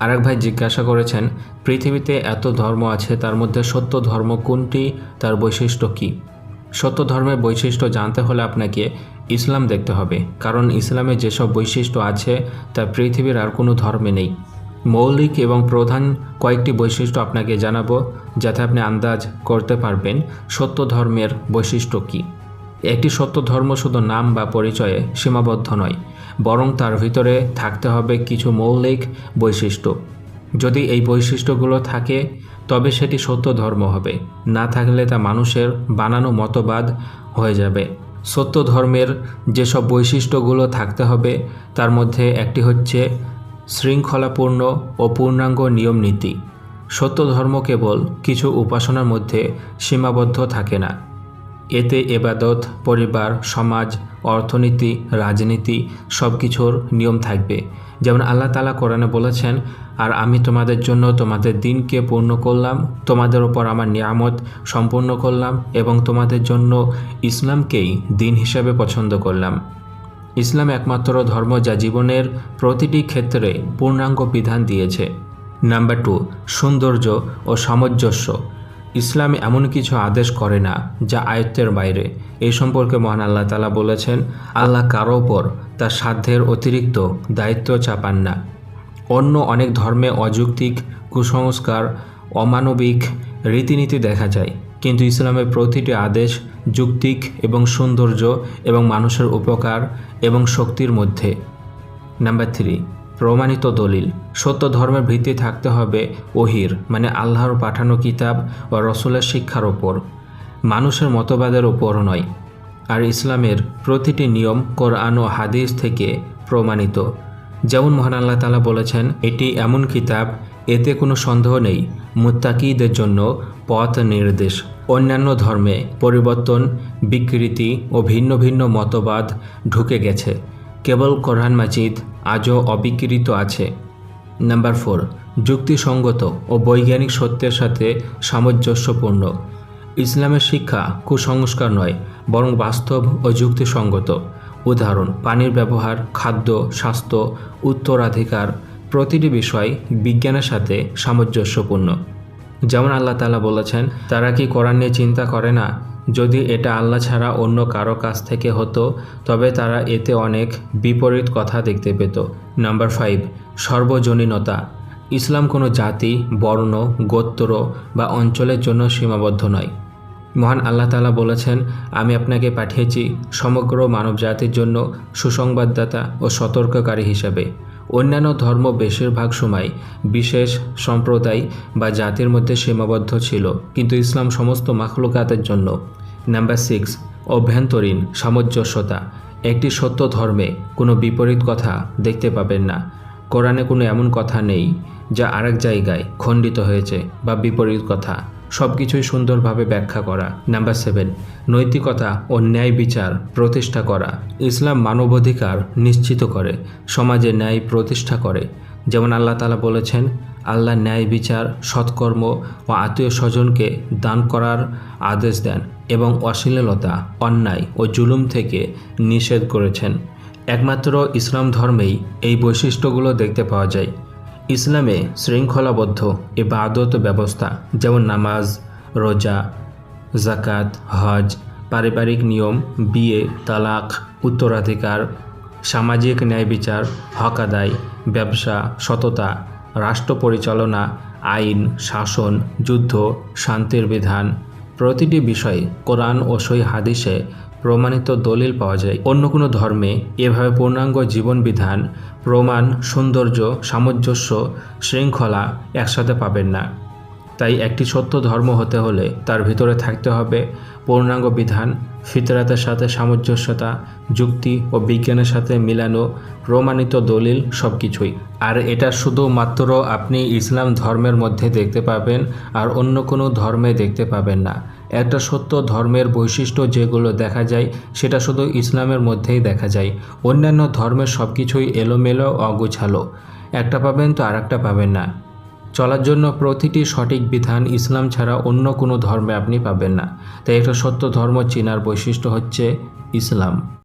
আরেক ভাই জিজ্ঞাসা করেছেন, পৃথিবীতে এত ধর্ম আছে, তার মধ্যে সত্য ধর্ম কোনটি? তার বৈশিষ্ট্য কী? সত্য ধর্মের বৈশিষ্ট্য জানতে হলে আপনাকে ইসলাম দেখতে হবে, কারণ ইসলামে যেসব বৈশিষ্ট্য আছে, তা পৃথিবীর আর কোনো ধর্মে নেই। মৌলিক এবং প্রধান কয়েকটি বৈশিষ্ট্য আপনাকে জানাব, যাতে আপনি আন্দাজ করতে পারবেন সত্য ধর্মের বৈশিষ্ট্য কী। একটি সত্য ধর্ম শুধু নাম বা পরিচয়ে সীমাবদ্ধ নয়, বরং তার ভিতরে থাকতে হবে কিছু মৌলিক বৈশিষ্ট্য। যদি এই বৈশিষ্ট্যগুলো থাকে, তবে সেটি সত্য ধর্ম হবে। না থাকলে তা মানুষের বানানো মতবাদ হয়ে যাবে। সত্য ধর্মের যেসব বৈশিষ্ট্যগুলো থাকতে হবে, তার মধ্যে একটি হচ্ছে শৃঙ্খলাপূর্ণ ও পূর্ণাঙ্গ নিয়ম নীতি সত্য ধর্ম কেবল কিছু উপাসনার মধ্যে সীমাবদ্ধ থাকে না। এতে এবাদত, পরিবার, সমাজ, অর্থনীতি, রাজনীতি সব কিছুর নিয়ম থাকবে। যেমন আল্লাহ তালা কোরআনে বলেছেন, আর আমি তোমাদের জন্য তোমাদের দিনকে পূর্ণ করলাম, তোমাদের ওপর আমার নিয়ামত সম্পূর্ণ করলাম এবং তোমাদের জন্য ইসলামকেই দিন হিসাবে পছন্দ করলাম। ইসলাম একমাত্র ধর্ম যা জীবনের প্রতিটি ক্ষেত্রে পূর্ণাঙ্গ বিধান দিয়েছে। নাম্বার টু, সৌন্দর্য ও সামঞ্জস্য। ইসলাম এমন কিছু আদেশ করে না যা আয়ত্তের বাইরে। এই সম্পর্কে মহান আল্লাহ তালা বলেছেন, আল্লাহ কারও ওপর তার সাধ্যের অতিরিক্ত দায়িত্ব চাপান না। অন্য অনেক ধর্মে অযৌক্তিক কুসংস্কার, অমানবিক রীতিনীতি দেখা যায়। কিন্তু ইসলামের প্রতিটি আদেশ যুক্তিক এবং সৌন্দর্য এবং মানুষের উপকার এবং শক্তির মধ্যে। নাম্বার থ্রি প্রমাণিত দলিল। সত্য ধর্মের ভিত্তি থাকতে হবে ওহির মানে আল্লাহর পাঠানো কিতাব ও রসুলের শিক্ষার ওপর। মানুষের মতবাদের ওপর নয়। আর ইসলামের প্রতিটি নিয়ম কোরআন ও হাদিস থেকে প্রমাণিত। যেমন মহান আল্লাহ তালা বলেছেন, এটি এমন কিতাব, এতে কোনো সন্দেহ নেই। মুত্তাকিদের জন্য পথ নির্দেশ। অন্যান্য ধর্মে পরিবর্তন, বিকৃতি ও ভিন্ন ভিন্ন মতবাদ ঢুকে গেছে। কেবল কোরআন মাজিদ আজও অবিকৃত আছে। নাম্বার ফোর, যুক্তিসঙ্গত ও বৈজ্ঞানিক সত্যের সাথে সামঞ্জস্যপূর্ণ। ইসলামের শিক্ষা কুসংস্কার নয়, বরং বাস্তব ও যুক্তিসঙ্গত। উদাহরণ, পানির ব্যবহার, খাদ্য, স্বাস্থ্য, উত্তরাধিকার প্রতিটি বিষয় বিজ্ঞানের সাথে সামঞ্জস্যপূর্ণ। যেমন আল্লাহ তালা বলেছেন, তারা কি কোরআন নিয়ে চিন্তা করে না? যদি এটা আল্লাহ ছাড়া অন্য কারও কাছ থেকে হতো, তবে তারা এতে অনেক বিপরীত কথা দেখতে পেত। Number five, সর্বজনীনতা। ইসলাম কোনো জাতি, বর্ণ, গোত্র বা অঞ্চলের জন্য সীমাবদ্ধ নয়। মহান আল্লাহ তালা বলেছেন, আমি আপনাকে পাঠিয়েছি সমগ্র মানবজাতির জন্য সুসংবাদদাতা ও সতর্ককারী হিসাবে। অন্যান্য ধর্ম বেশিরভাগ সময় বিশেষ সম্প্রদায় বা জাতির মধ্যে সীমাবদ্ধ ছিল, কিন্তু ইসলাম সমস্ত মাখলুকাতের জন্য। নাম্বার সিক্স, অভ্যন্তরীণ সামঞ্জস্যতা। একটি সত্য ধর্মে কোনো বিপরীত কথা দেখতে পাবেন না। কোরআনে কোনো এমন কথা নেই, যা আরেক জায়গায় খণ্ডিত হয়েছে বা বিপরীত কথা। সব কিছুই সুন্দরভাবে ব্যাখ্যা করা। নাম্বার সেভেন নৈতিকতা ও ন্যায় বিচার প্রতিষ্ঠা করা। ইসলাম মানবাধিকার নিশ্চিত করে, সমাজে ন্যায় প্রতিষ্ঠা করে। যেমন আল্লাহ তালা বলেছেন, আল্লাহ ন্যায় বিচার, সৎকর্ম ও আত্মীয় স্বজনকে দান করার আদেশ দেন এবং অশ্লীলতা, অন্যায় ও জুলুম থেকে নিষেধ করেছেন। একমাত্র ইসলাম ধর্মেই এই বৈশিষ্ট্যগুলো দেখতে পাওয়া যায়। ইসলামে শৃঙ্খলাবদ্ধ ইবাদত ব্যবস্থা, যেমন নামাজ, রোজা জাকাত হজ, পারিবারিক নিয়ম, বিয়ে, তালাক, উত্তরাধিকার, সামাজিক ন্যায় বিচার, হক আদায়, ব্যবসা, সততা, রাষ্ট্র পরিচালনা, আইন, শাসন, যুদ্ধ, শান্তির বিধান। প্রতিটি বিষয়ে কোরআন ও সই হাদিসে প্রমাণিত দলিল পাওয়া যায়। অন্য কোনো ধর্মে এভাবে পূর্ণাঙ্গ জীবন বিধান প্রমাণ, সৌন্দর্য, সামঞ্জস্য, শৃঙ্খলা একসাথে পাবেন না। তাই একটি সত্য ধর্ম হতে হলে তার ভিতরে থাকতে হবে পূর্ণাঙ্গ বিধান, ফিতরাতের সাথে সামঞ্জস্যতা, যুক্তি ও বিজ্ঞানের সাথে মিলানো প্রমাণিত দলিল সব কিছুই আর এটা শুধুমাত্র আপনি ইসলাম ধর্মের মধ্যে দেখতে পাবেন আর অন্য কোনো ধর্মে দেখতে পাবেন না। একটা সত্য, ধর্মের বৈশিষ্ট্য যেগুলো দেখা যায়, সেটা শুধু ইসলামের মধ্যেই দেখা যায়। অন্যান্য ধর্মের সব কিছুই এলোমেলো, অগুছালো। একটা পাবেন তো আর একটা পাবেন না। চলার জন্য প্রতিটি সঠিক বিধান ইসলাম ছাড়া অন্য কোনো ধর্মে আপনি পাবেন না। তাই একটা সত্য ধর্ম চেনার বৈশিষ্ট্য হচ্ছে ইসলাম।